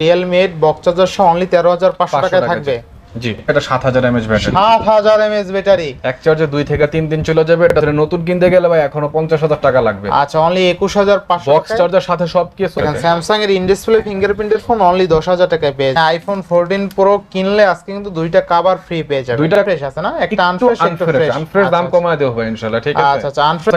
Realme eight box charger সহ only তেরো হাজার পাঁচশো টাকায় থাকবে। জি। এটা সাত হাজার ব্যাটারি সাত হাজার ব্যাটারি এক চার্জে দুই থেকে তিন দিন চলে যাবে। এটা নতুন কিনতে গেলে ভাই এখনও পঞ্চাশ হাজার টাকা লাগবে। আচ্ছা অনলি একুশ হাজার পাঁচশো বক্স চার্জার সাথে সব কিছু স্যামসাং এর ইনডিসপ্লে ফিঙ্গারপ্রিন্টের ফোন অনলি দশ হাজার টাকায় পেয়ে আইফোন ফোরটিন প্রো কিনলে আজকে কিন্তু দুইটা কাভার ফ্রি পেয়ে যাবে। দুইটা ফ্রেশ আছে না? একটা আনফ্রেশ একটা ফ্রেশ আনফ্রেশ দাম কমায় দেবো ভাই ইনশাল্লাহ ঠিক আছে? আচ্ছা আচ্ছা আনফ্রেশ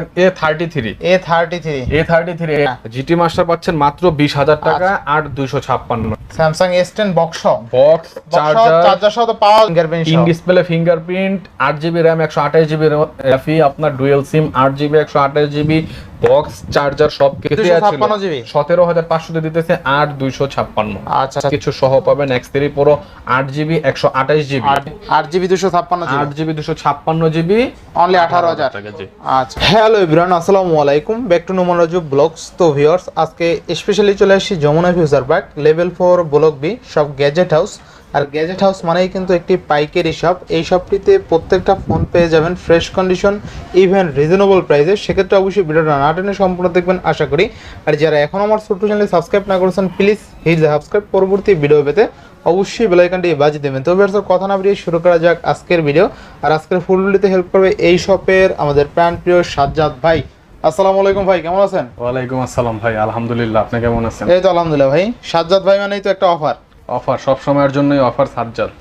জিটি মাস্টার পাচ্ছেন মাত্র বিশ হাজার টাকা আর দুইশো ছাপ্পান্ন। Samsung S ten box box charger charger পাওয়া ফিঙ্গারপ্রিন্ট ইন ডিসপ্লে ফিঙ্গারপ্রিন্ট আট জিবি র্যাম একশো আঠাশ জিবি রাফি আপনার ডুয়েল সিম আট জিবি একশো আঠাশ জিবি বক্স চার্জার সব কিছু 256 GB? সতেরো হাজার পাঁচশো দিতেছে আট দুইশো ছাপ্পান্ন। আচ্ছা কিছু সহ পাবেন এক্স থ্রি প্রো আট জিবি একশো আঠাশ জিবি আট জিবি দুশো ছাপ্পান্ন জিবি আট জিবি দুশো ছাপ্পান্ন জিবি অনলি আঠারো হাজার। আচ্ছা। হ্যালো এভরিওয়ান আসসালামু আলাইকুম। ব্যাক টু নোমোলজি ব্লগস তো ভিউয়ার্স আজকে স্পেশালি চলে আসছি Jamuna future park level four block B সব গ্যাজেট হাউস আর গ্যাজেট হাউস মানেই কিন্তু একটি পাইকারি শপ এই শপটিতে প্রত্যেকটা ফোন পেয়ে যাবেন ফ্রেশ কন্ডিশন ইভেন রিজনেবল প্রাইসে সেক্ষেত্রে অবশ্যই ভিডিওটা না টেনে সম্পূর্ণ দেখবেন আশা করি। আর যারা এখন আমার ছোট্ট চ্যানেলে সাবস্ক্রাইব না করেছেন প্লিজ হিট সাবস্ক্রাইব পরবর্তী ভিডিও পেতে অবশ্যই বেলাইকানটি বাজিয়ে দেবেন। তো ভিউয়ার্স কথা না বেরিয়ে শুরু করা যাক আজকের ভিডিও আর আজকের ফুলগুলিতে হেল্প করবে এই শপের আমাদের প্রাণ প্রিয় সাজ্জাদ ভাই। আসসালামু আলাইকুম ভাই কেমন আছেন? ওয়ালাইকুম আসসালাম ভাই আলহামদুলিল্লাহ। আপনি কেমন আছেন? এই তো আলহামদুলিল্লাহ ভাই। সাজ্জাদ ভাই মানেই তো একটা অফার অফার সব সময়ের জন্যই অফার সাজ্জাদ।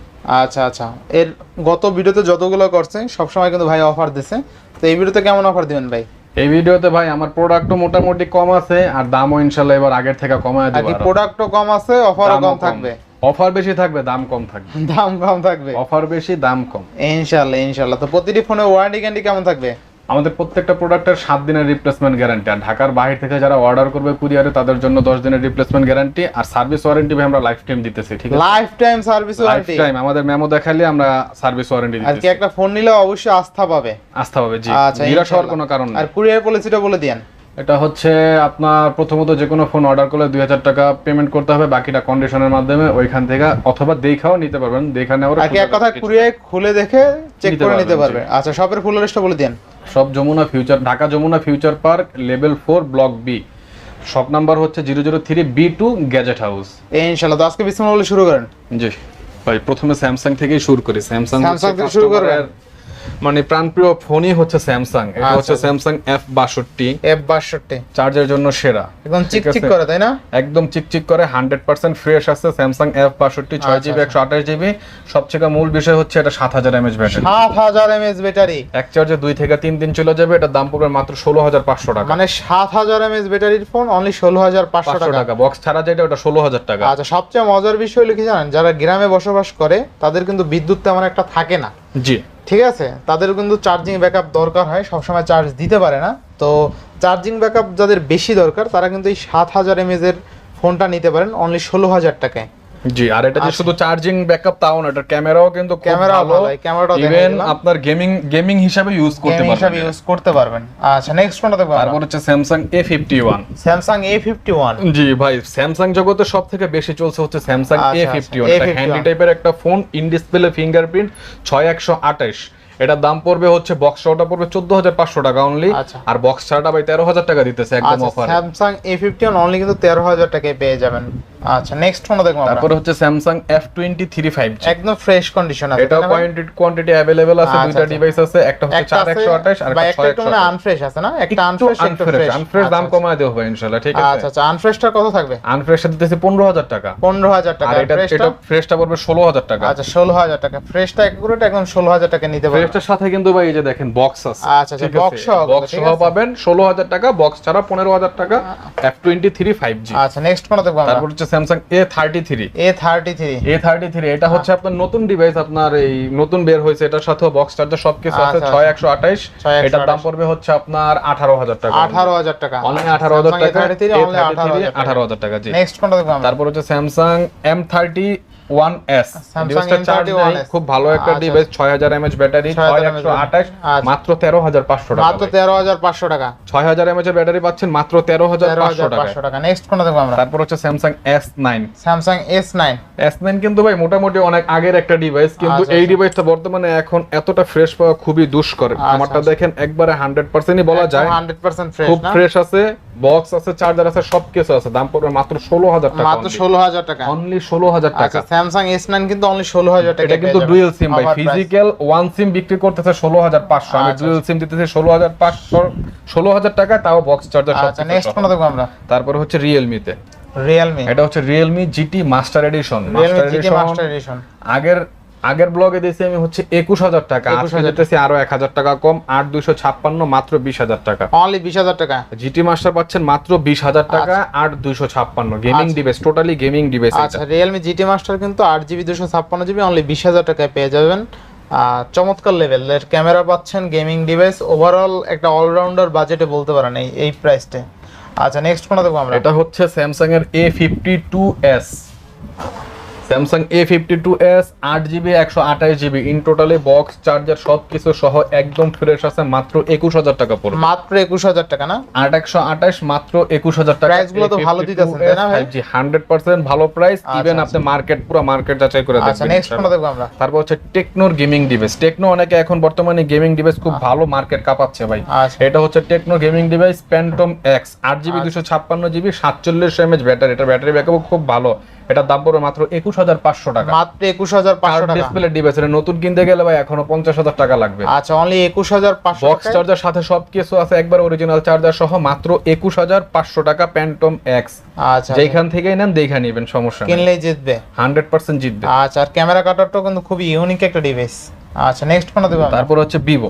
আচ্ছা আচ্ছা। এর গত ভিডিওতে যতগুলো করছে সবসময় কিন্তু ভাই অফার দিছে। তো এই ভিডিওতে কেমন অফার দিবেন ভাই? এই ভিডিওতে ভাই আমার প্রোডাক্টও মোটামুটি কম আছে আর দামও ইনশাল্লাহ এবার আগের থেকে কমায় দেব আর। প্রোডাক্টও কম আছে অফারও কম থাকবে? অফার বেশি থাকবে দাম কম থাকবে। দাম কম থাকবে। অফার বেশি দাম কম। ইনশাআল্লাহ ইনশাআল্লাহ তো প্রতিটি ফোনে ওয়ারেন্টি গ্যারান্টি কেমন থাকবে? আমাদের প্রত্যেকটা প্রোডাক্টের সাত দিনের রিপ্লেসমেন্ট গ্যারান্টি আর ঢাকার বাইরে থেকে যারা অর্ডার করবে কুরিয়ারে তাদের জন্য দশ দিনের রিপ্লেসমেন্ট গ্যারান্টি আর সার্ভিস ওয়ারেন্টি ভাই আমরা লাইফ টাইম দিতেছি ঠিক আছে? Life time service warranty time আমাদের মেমো দেখালে আমরা সার্ভিস ওয়ারেন্টি দিচ্ছি আজকে একটা ফোন নিলে অবশ্যই আস্থা পাবে। আস্থা পাবে জি। আচ্ছা নিরাশ হওয়ার কোনো কারণ আর নেই কুরিয়ার পলিসিটা বলে দিয়েন। এটা হচ্ছে আপনার প্রথমত যে কোনো ফোন অর্ডার করলে দুই হাজার টাকা পেমেন্ট করতে হবে বাকিটা কন্ডিশনের মাধ্যমে ওইখান থেকে অথবা দেখাও নিতে পারবেন দেখা নেওয়ার এক কথা খুলে দেখে চেক করে নিতে পারবে। আচ্ছা শপের ফুল লিস্টটা বলে দিন সব Jamuna future Dhaka Jamuna future park level four block B shop number হচ্ছে zero zero three B two gadget house এই ইনশাআল্লাহ তো আজকে বিসমিল্লাহ বলে শুরু করেন। জি। ভাই প্রথমে স্যামসাং থেকেই শুরু করি। স্যামসাং থেকে শুরু করবেন? মানে প্রাণপ্রিয় ফোনই হচ্ছে স্যামসাং এটা হচ্ছে আচ্ছা। স্যামসাং এফ বাষট্টি। এফ বাষট্টি। চার্জের জন্য সেরা। একদম চিক ঠিক চিক আছে? করে তাই না? একদম চিকচিক করে হান্ড্রেড পার্সেন্ট ফ্রেশ আছে স্যামসাং এফ বাষট্টি ছয় আচ্ছা, জিবি একশো আঠাশ জিবি সবথেকে মূল বিষয় হচ্ছে এটা সাত হাজার এমএচ ব্যাটারি সাত হাজার এমএস ব্যাটারি এক চার্জে দুই থেকে তিন দিন চলে যাবে এটার দাম পড়বে মাত্র ষোলো হাজার পাঁচশো টাকা। মানে সাত হাজার এমএস ব্যাটারির ফোন অনলি ষোলো হাজার পাঁচশো টাকা। বক্স ছাড়া যেটা ওটা ষোলো হাজার টাকা। আচ্ছা সবচেয়ে মজার বিষয় লিখে কি জানেন? যারা গ্রামে বসবাস করে তাদের কিন্তু বিদ্যুৎ তেমন একটা থাকে না। জি। ঠিক আছে? তাদের কিন্তু চার্জিং ব্যাকআপ দরকার হয়, সবসময় চার্জ দিতে পারে না। তো চার্জিং ব্যাকআপ যাদের বেশি দরকার, তারা কিন্তু এই সাত হাজার এমএজের ফোনটা নিতে পারেন অনলি ষোলো হাজার টাকায়। জি আর এটা যে। শুধু চার্জিং ব্যাকআপ তাও না এটার ক্যামেরাও কিন্তু ক্যামেরা ভালো, ইভেন আপনার গেমিং গেমিং হিসাবে ইউজ করতে গেম হিসাবে ইউজ করতে পারবেন। আচ্ছা নেক্সট কোনটা দেখব তারপর হচ্ছে Samsung A fifty one Samsung A fifty one G ভাই জগতে সব থেকে বেশি চলছে হচ্ছে স্যামসাং আচ্ছা, এ আচ্ছা, ফিফটি ওয়ান A51 হ্যান্ডি টাইপের একটা ফোন ইন ডিসপ্লে ফিঙ্গারপ্রিন্ট ছয় একশো আঠাশ। এটার দাম পড়বে হচ্ছে বক্স ওটা পড়বে চোদ্দ হাজার পাঁচশো টাকা অনলি আচ্ছা। আর বক্স ছাড়াটা ভাই তেরো হাজার টাকা দিতেছে একদম offer Samsung A fifty only কিন্তু তেরো হাজার টাকায় পেয়ে যাবেন। আচ্ছা নেক্সট ফোনটা দেখব আমরা। তারপরে হচ্ছে Samsung F twenty three five একদম ফ্রেশ কন্ডিশন আছে এটা? কোয়ান্টিটি কোয়ান্টিটি অ্যাভেলেবেল আছে আচ্ছা, দুইটা আচ্ছা। ডিভাইস আছে একটা হচ্ছে একটা চার আছে একশো আঠাশ আর বা একটা একটা একটু একশো মানে আনফ্রেশ আছে না? একটা আনফ্রেশ একটা ফ্রেশ আনফ্রেশ দাম কমায় দেবো ভাই ইনশাল্লাহ ঠিক আছে? আচ্ছা আচ্ছা আনফ্রেশটা কত থাকবে? আনফ্রেশে দিতেছে পনেরো হাজার টাকা। পনেরো হাজার টাকা। আর এটা এটা ফ্রেশটা পড়বে ষোলো হাজার টাকা। আচ্ছা ষোলো হাজার টাকা। ফ্রেশটা একুরেট একদম ষোলো হাজার টাকা নিতে পারবেন ফ্রেশটার সাথে কিন্তু ভাই এই যে দেখেন বক্স আছে। আচ্ছা, আচ্ছা, box সহ বক্স সহ পাবেন ষোলো হাজার টাকা বক্স ছাড়া পনেরো হাজার টাকা F twenty three five G আচ্ছা নেক্সট কোনটা দেখব আমরা। তারপর হচ্ছে Samsung A thirty three A thirty three A thirty three এটা হচ্ছে আপনার নতুন ডিভাইস আপনার এই নতুন বের হয়েছে এটার সাথে বক্স চার্জার সবকিছু আছে আচ্ছা, ছয় একশো আঠাইশ। এটার দাম পড়বে হচ্ছে আপনার আঠারো হাজার টাকা। আঠারো হাজার টাকা। অনলাইন আঠারো হাজার টাকা আঠারো হাজার টাকা। জি। নেক্সট কোনটা দেখব তারপর হচ্ছে Samsung M thirty one S Samsung M31s খুব ভালো একটা আচ্ছা। ডিভাইস ছয় হাজার এমএচ ব্যাটারি 6000 আঠাশ আচ্ছা। মাত্র তেরো হাজার পাঁচশো টাকা। মাত্র তেরো হাজার পাঁচশো টাকা। ছয় হাজার এমএচ এর ব্যাটারি পাচ্ছেন মাত্র তেরো হাজার তেরো পাঁচশো হাজার টাকা। নেক্সট কোনটা দেখব আমরা? তারপর হচ্ছে Samsung S nine Samsung S nine S nine কিন্তু ভাই মোটামুটি অনেক আগের একটা ডিভাইস কিন্তু আচ্ছা, এই আচ্ছা। ডিভাইসটা বর্তমানে এখন এতটা ফ্রেশ পাওয়া খুবই দুষ্কর। আচ্ছা, আমারটা আচ্ছা। দেখেন একবারে হান্ড্রেড পার্সেন্টই বলা যায়। হান্ড্রেড পার্সেন্ট ফ্রেশ খুব ফ্রেশ আছে বক্স আছে চার্জার আছে সবকিছু আছে। দাম পড়বে মাত্র ষোলো হাজার টাকা মাত্র ষোলো হাজার টাকা। অনলি ষোলো হাজার টাকা। আচ্ছা স্যামসাং এস নাইন কিন্তু অনলি ষোলো হাজার টাকা এটা কিন্তু ডুয়েল সিম ভাই। ফিজিক্যাল ওয়ান সিম বিক্রি করতেছে ষোলো হাজার পাঁচশো। আমি ডুয়েল সিম দিতেছি ষোলো হাজার পাঁচশো ষোলো হাজার টাকা তাও বক্স চার্জার আচ্ছা নেক্সট কোনটা দেখব আমরা। তারপরে হচ্ছে রিয়েলমিতে রিয়েলমি এটা হচ্ছে Realme GT master edition Master Edition master edition আগের আগের ব্লগে দিয়েছি আমি হচ্ছে একুশ হাজার টাকা। 21,000 দিতেছি আরও এক হাজার টাকা কম আট দুইশো ছাপ্পান্ন মাত্র বিশ হাজার টাকা। অনলি বিশ হাজার টাকা? জিটি মাস্টার পাচ্ছেন মাত্র বিশ হাজার টাকা আট দুইশো ছাপ্পান্ন। গেমিং আচ্ছা। ডিভাইস টোটালি গেমিং ডিভাইস আচ্ছা রিয়েলমি জিটি মাস্টার কিন্তু আট জিবি দুশো ছাপ্পান্ন জিবি অনলি বিশ হাজার টাকায় পেয়ে যাবেন। চমৎকার লেভেলের ক্যামেরা পাচ্ছেন গেমিং ডিভাইস ওভারঅল একটা অলরাউন্ডার বাজেটে বলতে পারেন এই এই প্রাইসটে আচ্ছা নেক্সট কোনটা দেখব আমরা? এটা হচ্ছে স্যামসাং এর A fifty two S Samsung A fifty two S আট জিবি একশো আঠাশ GB in totally box charger সব কিছু সহ একদম ফ্রেশ আছে মাত্র একুশ হাজার টাকা পড়বে। মাত্র একুশ হাজার টাকা না? আট একশো আঠাশ মাত্র একুশ হাজার টাকা। Price গুলো তো ভালো দিতেছেন, তাই না ভাই? জি হান্ড্রেড পার্সেন্ট ভালো প্রাইস আচ্ছা, ইভেন আচ্ছা। আপনি মার্কেট পুরো মার্কেট যাচাই করে আচ্ছা দেখবেন নেক্সট কোনটা ইনশাআল্লাহ। দেখব আমরা। তারপর হচ্ছে টেকনোর গেমিং ডিভাইস টেকনো অনেকে এখন বর্তমানে গেমিং ডিভাইস খুব ভালো মার্কেট কাঁপাচ্ছে ভাই। এটা হচ্ছে Tecno gaming device Phantom X আট জিবি দুশো ছাপ্পান্ন জিবি সাতচল্লিশ এমএচ ব্যাটারি এটা ব্যাটারি ব্যাকআপ খুব ভালো। এটার দাম পড়বে মাত্র একুশ হাজার পাঁচশো টাকা। মাত্র একুশ হাজার পাঁচশো টাকা। ডিসপ্লে ডিভাইস এটা নতুন কিনতে গেলে ভাই এখনও পঞ্চাশ হাজার টাকা লাগবে। আচ্ছা অনলি একুশ হাজার পাঁচশো বক্স চার্জার সাথে সব কিছু আছে একবার অরিজিনাল চার্জার সহ মাত্র একুশ হাজার পাঁচশো টাকা প্যান্টম এক্স আচ্ছা যেখান থেকেই নেন দেখে নেবেন সমস্যা নেই। কিনলেই জিতবে। হান্ড্রেড পার্সেন্ট জিতবে। আচ্ছা আর ক্যামেরা কাটারটাও কিন্তু খুবই ইউনিক একটা ডিভাইস আচ্ছা নেক্সট কোনটা দেবো তারপর হচ্ছে ভিভো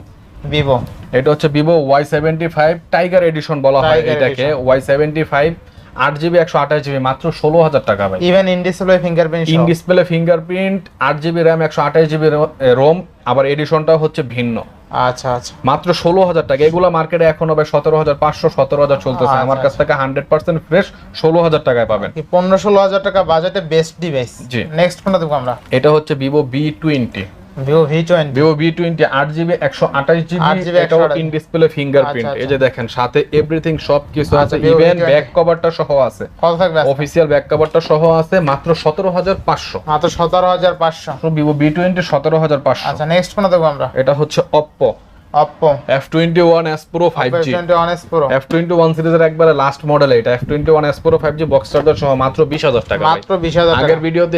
ভিভো এটা হচ্ছে Vivo Y seventy five Tiger edition বলা হয় এটাকে। ওয়াই সেভেন্টি ফাইভ আট জিবি একশো আঠাশ জিবি মাত্র ষোলো হাজার টাকা ভাই। Even in display fingerprint in display fingerprint আট জিবি র্যাম একশো আঠাশ জিবি রোম আবার এডিশনটা হচ্ছে ভিন্ন। আচ্ছা আচ্ছা। মাত্র ষোলো হাজার টাকা। এগুলো মার্কেটে এখন হবে সতেরো হাজার পাঁচশো সতেরো হাজার চলতেছে। আচ্ছা, আমার কাছ থেকে হান্ড্রেড পার্সেন্ট ফ্রেশ ষোলো হাজার টাকায় পাবেন। পনেরো ষোলো হাজার টাকা বাজেটে বেস্ট ডিভাইস জি। নেক্সট কোনটা দেবো আমরা? এটা হচ্ছে Vivo V twenty Vivo V twenty Vivo V twenty আট জিবি একশো আঠাশ জিবি 8GB এটাও 128 ইন ডিসপ্লে ফিঙ্গারপ্রিন্ট এই যে দেখেন সাথে এভরিথিং সব কিছু আছে ইভেন V20 ব্যাক কভারটা সহ আছে? অফিসিয়াল ব্যাক কভারটা সহ আছে মাত্র সতেরো হাজার পাঁচশো। মাত্র সতেরো হাজার পাঁচশো। ভিভো বি টোয়েন্টি সতেরো হাজার পাঁচশো। আচ্ছা নেক্সট কোনটা দেখব আমরা? এটা হচ্ছে অপ্পো জি সিরিজের একবারে লাস্ট মডেল এটা। জি বক্স চার্জার সহ মাত্র বিশ হাজার টাকা। মাত্র আগের ভিডিওতে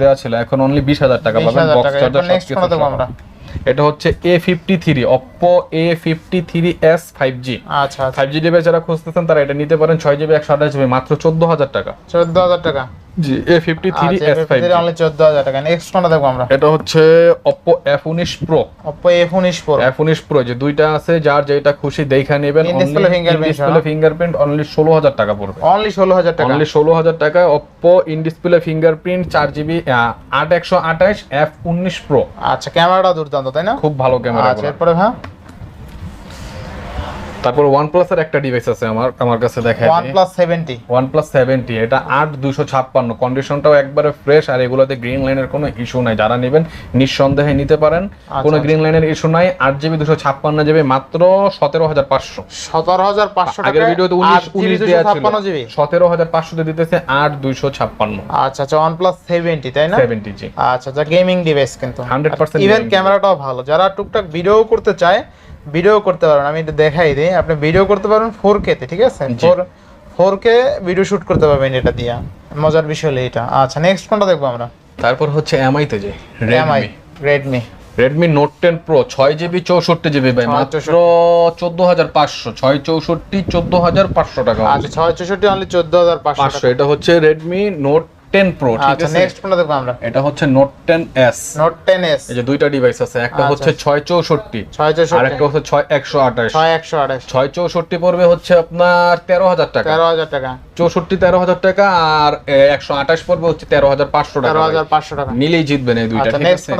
দেওয়া ছিল। এখন অনলি বিশ হাজার টাকা পাবেন বক্স চার্জার আমরা। এটা হচ্ছে A fifty three Oppo A fifty three S five G আচ্ছা আচ্ছা। ফাইভ জি ডিভাইস যারা খুঁজতেছেন তারা এটা নিতে পারেন। ছয় জিবি একশো আঠাশ জিবি মাত্র চোদ্দ হাজার টাকা। চোদ্দ হাজার টাকা। জি A fifty three S five only চোদ্দ হাজার টাকা। নেক্সট কোনটা দেখব আমরা? এটা হচ্ছে প্রো অপ্পো এফ উনিশ প্রো এফ উনিশ প্রো যে দুইটা আছে যার যেটা খুশি দেখা নেবেন In display display fingerprint only ষোলো হাজার টাকা পড়বে। অনলি ষোলো হাজার টাকা। অনলি ষোলো হাজার টাকায় অপ্পো ইন ডিসপ্লে ফিঙ্গারপ্রিন্ট চার জিবি আট একশো আঠাশ এফ উনিশ প্রো আচ্ছা ক্যামেরাটা দুর্দান্ত তাই না? খুব ভালো ক্যামেরা আচ্ছা এরপরে হ্যাঁ? তারপর ওয়ানের একটা ডিভাইস আছে আমার আমার কাছে দেখা one plus seventy one plus seventy এটা আট দুশো ছাপ্পান্ন। কন্ডিশনটাও একবারে ফ্রেশ আর এগুলোতে গ্রিন লাইনের কোনো ইস্যু নাই। যারা নেবেন নিঃসন্দেহে নিতে পারেন। কোনো আচ্ছা। গ্রিন লাইনের ইস্যু নাই। আট জিবি দুশো ছাপ্পান্ন জিবি মাত্র সতেরো হাজার পাঁচশো। সতেরো হাজার পাঁচশো আগের ভিডিওতে উনিশ উনিশ দেওয়া ছিল। ছাপ্পান্ন জিবি। সতেরো হাজার পাঁচশোতে দিতেছে আট দুইশো ছাপ্পান্ন। আচ্ছা আচ্ছা প্লাস সেভেন্টি তাই না? সেভেন্টি জি। আচ্ছা আচ্ছা গেমিং ডিভাইস কিন্তু। 100% ইভেন ক্যামেরাটাও ভালো। যারা টুকটাক ভিডিও করতে চায় ভিডিও করতে পারেন আমি এটা দেখাই দিই। আপনি ভিডিও করতে পারবেন ফোর কে তে ঠিক আছে? Four four K video shoot করতে পারবেন এটা দিয়া। মজার বিষয় হলো এটা। আচ্ছা নেক্সট কোনটা দেখব আমরা? তারপর হচ্ছে এমআই তে যে Mi Redmi Redmi Note ten pro ছয় জিবি চৌষট্টি জিবি ভাই মাত্র চোদ্দ হাজার পাঁচশো ছয় চৌষট্টি চোদ্দ হাজার পাঁচশো টাকা। আচ্ছা ছয় চৌষট্টি অনলি চোদ্দ হাজার পাঁচশো এটা হচ্ছে রেডমি নোট 10 Pro ঠিক আছে? আচ্ছা নেক্সট ফোনটা দেখব আমরা। এটা হচ্ছে Note 10s Note 10s এই যে দুইটা ডিভাইস আছে একটা হচ্ছে 664 664 আর একটা হচ্ছে 6128 6128 664 পড়বে হচ্ছে আপনার 13000 টাকা। 13000 টাকা। 64 13000 টাকা আর 128 পড়বে হচ্ছে 13500 টাকা। 13500 টাকা। মিলেই জিতবেন এই দুইটা ঠিক আছে?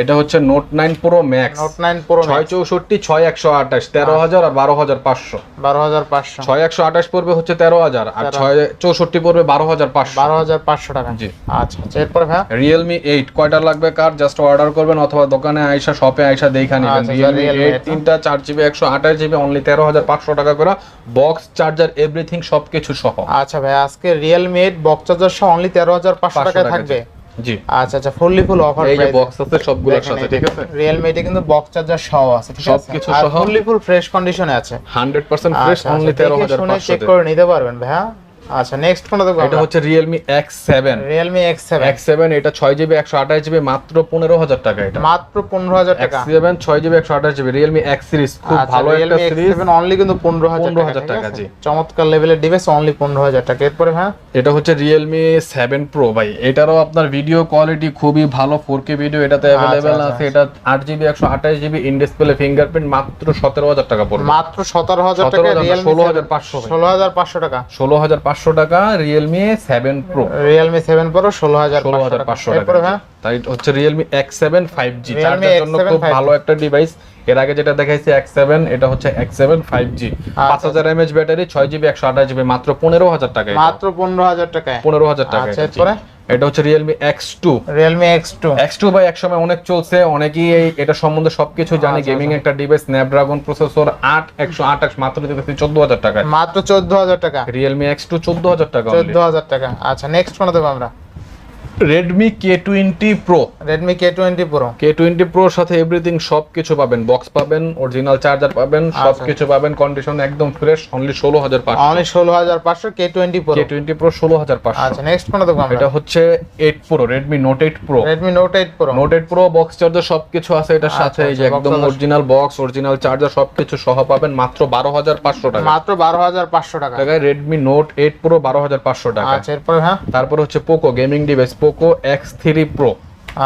এটা হচ্ছে Note 9 Pro Max Note 9 Pro Max 664 6128 13000 আর 12500 12500 6128 পড়বে হচ্ছে 13000 আর 664 পড়বে 12500 12500 টাকা। জি। আচ্ছা আচ্ছা এরপরে ভাইয়া? রিয়েলমি এইট কয়টা লাগবে কার? জাস্ট অর্ডার করবেন অথবা দোকানে আইসা শপে আইসা দেখা নেবেন। আচ্ছা, রিয়েলমি Realme এইট তিনটা চার জিবি একশো আঠাশ জিবি অনলি তেরো হাজার পাঁচশো টাকা করে। বক্স চার্জার এভরিথিং সবকিছু সহ। আচ্ছা ভাই আজকে রিয়েলমি এইট বক্স চার্জার সহ অনলি তেরো হাজার পাঁচশো 500 টাকায় থাকবে? জি। আচ্ছা আচ্ছা ফুললি ফুল অফার এই যে বক্স আছে সবগুলোর সাথে ঠিক আছে? রিয়েলমি এটা কিন্তু বক্স চার্জার সহ আছে ঠিক আছে? সবকিছু সহ। ফুললি ফুল ফ্রেশ কন্ডিশনে আছে। হান্ড্রেড পার্সেন্ট ফ্রেশ আচ্ছা অনলি আচ্ছা, তেরো দেখে হাজার শুনে পাঁচশো চেক করে নিতে পারবেন ভাইয়া। আচ্ছা নেক্সট কোনটা দেখব এটা হচ্ছে Realme X seven Realme X seven X seven এটা ছয় জিবি একশো আঠাশ জিবি মাত্র পনেরো হাজার টাকা এটা। মাত্র পনেরো হাজার এক্স টাকা সেভেন ছয় জিবি একশো আঠাশ রিয়েলমি এক্স সিরিজ খুব আচ্ছা, ভালো একটা সিরিজ অনলি কিন্তু 15,000 টাকা জি। চমৎকার লেভেলের ডিভাইস অনলি পনেরো হাজার টাকা। এরপরে হ্যাঁ? এটা হচ্ছে রিয়েলমি সেভেন প্রো ভাই। এটারও আপনার ভিডিও কোয়ালিটি খুবই ভালো ফোর কে ভিডিও এটাতে অ্যাভেলেবেল আচ্ছা, আছে। এটা আট জিবি একশো আঠাশ জিবি ইন ডিসপ্লে ফিঙ্গারপ্রিন্ট মাত্র সতেরো হাজার টাকা পড়বে। মাত্র সতেরো হাজার 17,000 টাকা রিয়েলমি 16,500 ভাই। ষোলো হাজার পাঁচশো টাকা। ষোলো হাজার পাঁচশো টাকা Realme seven pro Realme seven pro ষোলো হাজার ষোলো হাজার পাঁচশো টাকা। হ্যাঁ? তাই হচ্ছে Realme X seven five G জন্য খুব ভালো একটা ডিভাইস এর আগে যেটা দেখাইছি এক্স সেভেন এটা হচ্ছে এক্স সেভেন ফাইভ জি পাঁচ হাজার এমএচ ব্যাটারি ছয় জিবি একশো আঠাশ জিবি মাত্র পনেরো হাজার টাকা মাত্র পনেরো হাজার টাকায়। পনেরো হাজার টাকা আচ্ছা, এটা, হচ্ছে Realme X two Realme X two X two by একসময় অনেক চলছে অনেকেই এই এটা সম্বন্ধে সবকিছু জানে। আচ্ছা, গেমিং একটা ডিভাইস স্ন্যাপড্রাগন প্রসেসর আট একশো আঠাশ মাত্র দিতেছি চোদ্দ হাজার টাকা মাত্র চোদ্দ হাজার টাকা। রিয়েলমি এক্স টু চোদ্দ হাজার টাকা চোদ্দ হাজার টাকা। আচ্ছা নেক্সট কোনটা দেবো আমরা? Redmi K twenty pro Redmi K twenty pro K twenty প্রোর সাথে এভরিথিং সবকিছু পাবেন। বক্স পাবেন অরিজিনাল চার্জার পাবেন আচ্ছা। সবকিছু পাবেন। কন্ডিশন একদম ফ্রেশ অনলি ষোলো হাজার পাঁচশো। অনলি ষোলো হাজার পাঁচশো K twenty pro K twenty pro ষোলো হাজার পাঁচশো। আচ্ছা নেক্সট এটা হচ্ছে eight pro Redmi Note eight pro Redmi Note eight pro Note eight pro box charger সবকিছু আছে এটার সাথে এই যে আচ্ছা, একদম অরিজিনাল বক্স অরিজিনাল চার্জার সবকিছু সহ পাবেন মাত্র বারো হাজার পাঁচশো টাকা। মাত্র বারো হাজার পাঁচশো টাকা। রেডমি নোট এইট প্রো বারো হাজার পাঁচশো টাকা। আচ্ছা এরপরে হ্যাঁ? তারপর হচ্ছে Poco gaming device Poco X three pro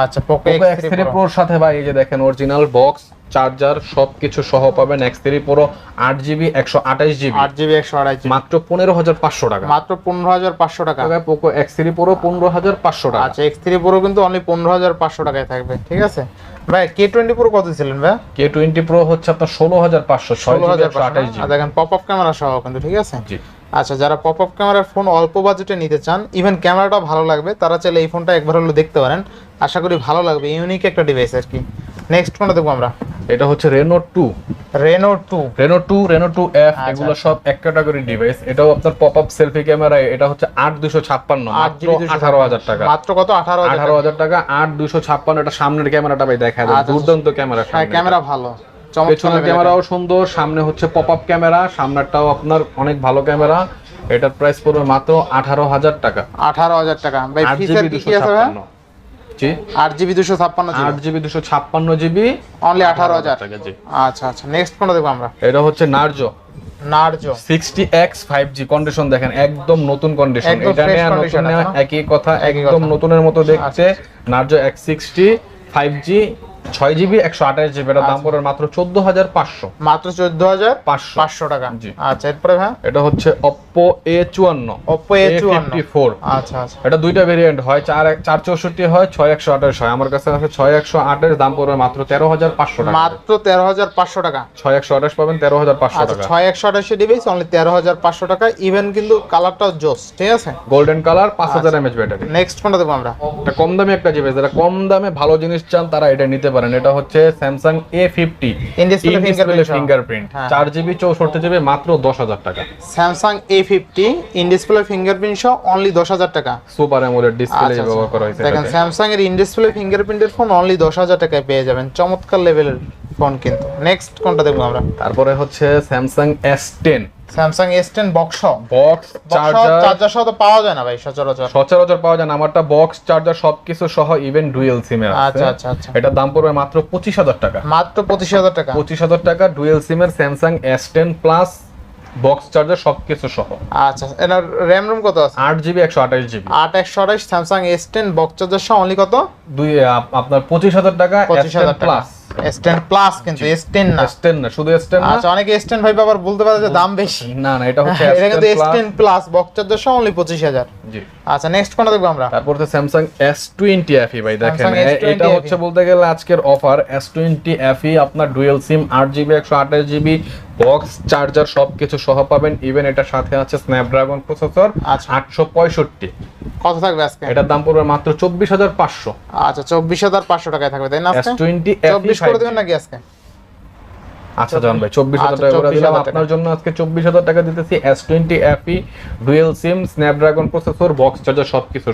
আচ্ছা পোকো এক্স থ্রি প্রোর সাথে ভাই এই যে দেখেন অরিজিনাল বক্স চার্জার সবকিছু সহ পাবেন এক্স থ্রি প্রো আট জিবি একশো আঠাশ জিবি আট জিবি একশো আড়াই মাত্র পনেরো হাজার পাঁচশো টাকা। মাত্র পনেরো হাজার পাঁচশো টাকা। পোকো এক্স থ্রি প্রো পনেরো হাজার পাঁচশো টাকা। আচ্ছা এক্স থ্রি প্রো কিন্তু অনলি পনেরো হাজার পাঁচশো টাকায় থাকবে ঠিক আছে? ভাই কে টোয়েন্টি প্রো কত ছিলেন ভাই? কে টোয়েন্টি প্রো হচ্ছে আপনার ষোলো হাজার পাঁচশো ষোলো হাজার দেখেন পপ আপ ক্যামেরা সহ কিন্তু ঠিক আছে? জি। আচ্ছা যারা পপ আপ ক্যামেরার ফোন অল্প বাজেটে নিতে চান ইভেন ক্যামেরাটা ভালো লাগবে তারা চাইলে এই ফোনটা একবার হলো দেখতে পারেন। আশা করি ভালো লাগবে ইউনিক একটা ডিভাইস আর কি। নেক্সট কোনটা দেখব আমরা। এটা হচ্ছে Reno two Reno two Reno two Reno two F আচ্ছা। এগুলো সব এক ক্যাটাগরি ডিভাইস এটাও আপনার পপ আপ সেলফি ক্যামেরা এটা হচ্ছে আট দুশো ছাপ্পান্ন আঠারো হাজার টাকা। মাত্র কত? আঠারো আঠারো হাজার টাকা আট দুশো ছাপ্পান্ন। এটা সামনের ক্যামেরাটা ভাই দেখা যায় আচ্ছা, দুর্দান্ত ক্যামেরা ক্যামেরা ভালো। পেছনের ক্যামেরাও সুন্দর সামনে হচ্ছে পপ আপ ক্যামেরা সামনেরটাও আপনার অনেক ভালো ক্যামেরা এটার প্রাইস পড়বে মাত্র আঠারো হাজার টাকা। আঠারো হাজার টাকা। ভাই ফিচার কি আছে ভাই? ছাপ্পান্ন। জি। আট জিবি দুশো ছাপ্পান্ন আট জিবি দুশো ছাপ্পান্ন জিবি। অনলি আঠারো হাজার। টাকা জি। আচ্ছা আচ্ছা। নেক্সট কোনটা দেখব আমরা? এটা হচ্ছে Narzo. Narzo. Sixty X five G. Condition দেখেন একদম নতুন কন্ডিশন এটা নেওয়া নতুন না? একই কথা একদম নতুনের মতো দেখতে Narzo X sixty five G. ছয় জিবি একশো আঠাশ জিবি। এটা দাম পড়ে মাত্র চোদ্দ হাজার পাঁচশো। মাত্র চোদ্দ হাজার পাঁচশো। পাঁচশো টাকা। জি। আচ্ছা এরপরে ভাই? এটা হচ্ছে অপ্পো এ চুয়ান্ন Oppo A54 ফোর আচ্ছা আচ্ছা। এটা দুইটা ভেরিয়েন্ট হয় চার চার চৌষট্টি হয় ছয় একশো আঠাশ হয়। আমার কাছে আছে ছয় একশো আঠাশ দাম পড়বে মাত্র তেরো হাজার পাঁচশো টাকা। মাত্র তেরো হাজার পাঁচশো টাকা। ছয় একশো আঠাশ পাবেন তেরো হাজার পাঁচশো আচ্ছা টাকা। ছয় একশো আঠাশি ডিভাইস অনলি তেরো হাজার পাঁচশো টাকা। ইভেন কিন্তু কালারটাও জোস ঠিক আছে? গোল্ডেন কালার পাঁচ হাজার এমএচ ব্যাটারি নেক্সট কোনটা দেবো আমরা। কম দামে একটা জিনিস যারা কম দামে ভালো জিনিস চান তারা এটা নিতে পারেন এটা হচ্ছে স্যামসাং এ ফিফটি। ফিঙ্গারপ্রিন্ট। চার জিবি চৌষট্টি জিবি মাত্র দশ হাজার টাকা Samsung A fifty in display fingerprint সহ অনলি দশ হাজার টাকা সুপার অ্যামোলেড ডিসপ্লে ব্যবহার। করা হয়েছে দেখেন। স্যামসাং এর ইনডিসপ্লে ফিঙ্গারপ্রিন্টের ফোন অনলি দশ হাজার টাকায় পেয়ে যাবেন চমৎকার লেভেলের ফোন কিন্তু। নেক্সট কোনটা দেখব আমরা? তারপরে হচ্ছে Samsung S ten Samsung S ten box box charger charger সহ তো পাওয়া যায় না ভাই সচরাচর। সচরাচর পাওয়া যায় না। আমারটা বক্স চার্জার সবকিছু সহ ইভেন ডুয়েল সিমের আছে। আচ্ছা আচ্ছা আচ্ছা। এটার দাম পড়বে মাত্র পঁচিশ হাজার টাকা। মাত্র পঁচিশ হাজার টাকা। পঁচিশ হাজার টাকা ডুয়েল সিমের Samsung S ten plus box charger সবকিছু সহ। আচ্ছা এনার র্যাম রুম কত আছে? আট জিবি একশো আঠাশ জিবি আট একশো আঠাশ Samsung S ten box charger সহ অনলি কত? দুই আপ- আপনার পঁচিশ হাজার টাকা পঁচিশ হাজার টাকা। প্লাস এস টেন প্লাস কিন্তু এস টেন না। এস টেন না শুধু এস টেন না? আচ্ছা অনেকে এস টেন ভাই আবার বলতে পারে যে দাম বেশি। না না এটা হচ্ছে এটা কিন্তু S10 প্লাস বক্স চার্জার সহ অনলি পঁচিশ হাজার। জি। আচ্ছা নেক্সট কোনটা দেখব আমরা? তারপর স্যামসাং এস টোয়েন্টি এফি ভাই দেখেন Samsung S20 এটা হচ্ছে বলতে গেলে আজকের অফার এস টোয়েন্টি এফি আপনার ডুয়েল সিম আট জিবি একশো আঠাশ জিবি বক্স চার্জার সবকিছু সহ পাবেন। ইভেন এটার সাথে আছে স্ন্যাপড্রাগন প্রসেসর আচ্ছা। আটশো পঁয়ষট্টি। কত থাকবে আজকে? এটার দাম পড়বে মাত্র চব্বিশ হাজার পাঁচশো। আচ্ছা চব্বিশ হাজার পাঁচশো টাকায় থাকবে তাই না আজকে? টোয়েন্টি চব্বিশ করে দেবেন নাকি আজকে? আচ্ছা জান ভাই চব্বিশ হাজার আচ্ছা, টাকা করে দিলাম। আপনার জন্য আজকে চব্বিশ হাজার টাকা দিতেছি S twenty FE dual SIM Snapdragon processor box charger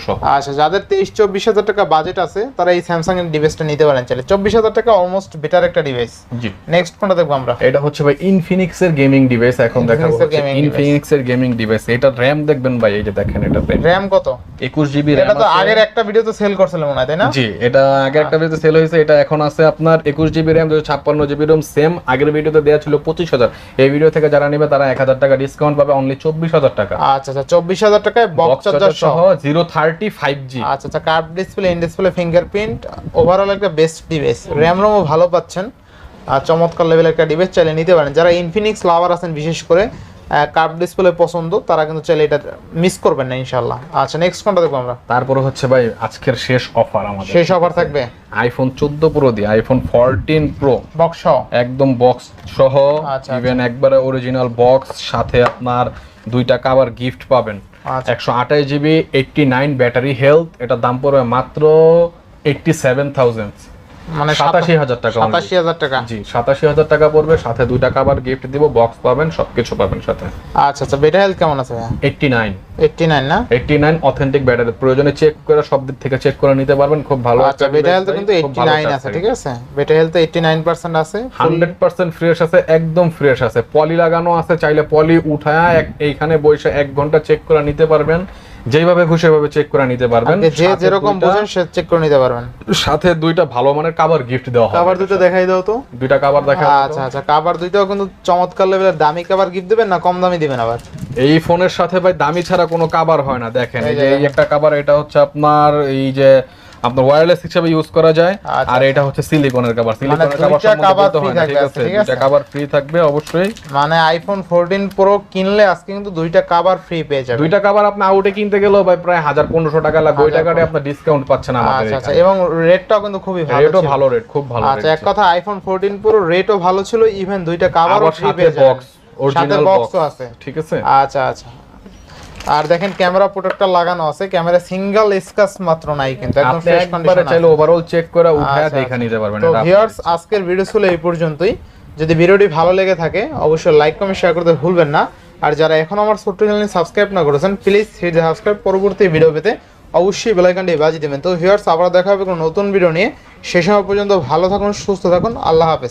সহ। আচ্ছা যাদের তেইশ চব্বিশ হাজার টাকা বাজেট আছে তারা এই স্যামসাং এর ডিভাইসটা নিতে পারেন চাইলে। চব্বিশ হাজার টাকা অলমোস্ট বেটার একটা ডিভাইস জি। নেক্সট কোনটা দেখব আমরা? এটা হচ্ছে ভাই ইনফিনিক্স এর গেমিং ডিভাইস এখন দেখাবো। ইনফিনিক্স এর গেমিং ডিভাইস এটা র‍্যাম দেখবেন ভাই এই যে দেখেন এটা র্যাম কত? একুশ জিবি এটা তো আগের একটা ভিডিওতে সেল করছিল মনে হয় তাই না? জি এটা আগে একটা ভিডিওতে সেল হয়েছে এটা এখন আছে আপনার একুশ জিবি র্যাম দুশো ছাপ্পান্ন জিবি রোম সেম আগের ভিডিওতে দেওয়া ছিল পঁচিশ হাজার। এই ভিডিও থেকে যারা নেবে তারা এক হাজার টাকা ডিসকাউন্ট পাবে অনলি চব্বিশ হাজার টাকা। আচ্ছা আচ্ছা চব্বিশ হাজার টাকায় বক্স চার্জার সহ। জিরো থার্টি ফাইভ জি আচ্ছা আচ্ছা curve display in display fingerprint overall একটা বেস্ট ডিভাইস র্যাম রোমও ভালো পাচ্ছেন। আর চমৎকার লেভেলের একটা ডিভাইস চাইলে নিতে পারেন। যারা ইনফিনিক্স লাভার আছেন বিশেষ করে কার্ভ ডিসপ্লে পছন্দ তারা কিন্তু চাইলে এটা মিস করবেন না ইনশাল্লাহ আচ্ছা নেক্সট কোনটা দেখব আমরা? তারপরে হচ্ছে ভাই আজকের শেষ অফার আমাদের। শেষ অফার থাকবে? আইফোন চোদ্দ প্রো দিয়ে আইফোন ফোরটিন প্রো বক্স সহ? একদম বক্স সহ। আচ্ছা, ইভেন একবারে অরিজিনাল বক্স সাথে আপনার দুইটা কাবার গিফট পাবেন। আচ্ছা। একশো আঠাশ GB eighty nine battery health এটার দাম পড়বে মাত্র এইটটি সেভেন থাউজেন্ড মানে সাতাশি হাজার টাকা সাতাশি হাজার টাকা। জি সাতাশি হাজার টাকা পড়বে সাথে দুইটা কাবার গিফট দিব বক্স পাবেন সবকিছু পাবেন সাথে। আচ্ছা আচ্ছা হেলথ কেমন আছে এইটটি নাইন এইটটি নাইন না? এইটটি নাইন অথেন্টিক ব্যাটারি প্রয়োজনে চেক করে সব দিক থেকে চেক করে নিতে পারবেন খুব ভালো আচ্ছা হেলথ কিন্তু এইটটি নাইন আছে ঠিক আছে? বেটা হেলথ এইটটি নাইন পার্সেন্ট আছে। হান্ড্রেড পার্সেন্ট ফ্রেশ আছে একদম ফ্রেশ আছে। পলি লাগানো আছে চাইলে পলি উঠায়া এইখানে বসে এক ঘণ্টা চেক করে নিতে পারবেন। যেভাবে খুশি ভাবে চেক করে নিতে পারবেন। যে যেরকম বোঝেন সে চেক করে নিতে পারবেন। সাথে দুইটা ভালো মানের কাভার গিফট দেওয়া হবে। কাভার দুটো দেখাই দাও তো। দুইটা কাভার দেখা আচ্ছা আচ্ছা কাভার দুইটাও কিন্তু চমৎকার লেভেলের দামি কভার গিফট দিবেন না কম দামি দিবেন আবার। এই ফোনের সাথে ভাই দামি ছাড়া কোনো কাভার হয় না দেখেন। এই যে যে এই একটা কাভার এটা হচ্ছে আপনার এই যে আপনার ওয়্যারলেস হিসেবে ইউজ করা যায়। আচ্ছা, আর এটা হচ্ছে সিলিকনের কাভার সিলিকনের কাভার সম্বন্ধে বলতে হয় ঠিক আছে? দুইটা? কাভার ফ্রি থাকবে অবশ্যই। মানে আইফোন ফোরটিন প্রো কিনলে আজকে কিন্তু দুইটা কাভার ফ্রি পেয়ে যাবেন। দুইটা কাভার আপনি আউটে কিনতে গেলেও ভাই প্রায় হাজার পনেরোশো টাকা লাগবে। ওই টাকাটা আপনার ডিসকাউন্ট পাচ্ছেন আমাদের আচ্ছা আচ্ছা। এবং রেটটাও কিন্তু খুবই ভালো রেটও ভালো রেট খুব ভালো আচ্ছা এক কথা আইফোন ফোরটিন প্রো রেটও ভালো ছিল ইভেন দুইটা কাভারও ফ্রি পেয়ে যাবেন। বক্স অরিজিনাল বক্সও আছে। ঠিক আছে? আচ্ছা আচ্ছা। আর দেখেন ক্যামেরা প্রোটেক্টর লাগানো আছে। ক্যামেরা সিঙ্গেল স্ক্র্যাচ মাত্র নাই কিন্তু একদম ফ্রেশ কন্ডিশন চাইলে ওভারঅল চেক করে উঠায় আচ্ছা, দেখে আচ্ছা। নিতে পারবেন তো ভিউয়ার্স আজকের ভিডিও ছিল এই পর্যন্তই। যদি ভিডিওটি ভালো লেগে থাকে অবশ্যই লাইক কমেন্ট শেয়ার করতে ভুলবেন না। আর যারা এখন আমার ছোট্ট চ্যানেল সাবস্ক্রাইব না করেছেন প্লিজ হিট সাবস্ক্রাইব পরবর্তী ভিডিও পেতে অবশ্যই বেলাইকানটি বাজিয়ে দেবেন। তো ভিউয়ার্স আবার দেখা হবে কোনো নতুন ভিডিও নিয়ে। সে সময় পর্যন্ত ভালো থাকুন সুস্থ থাকুন। আল্লাহ হাফেজ।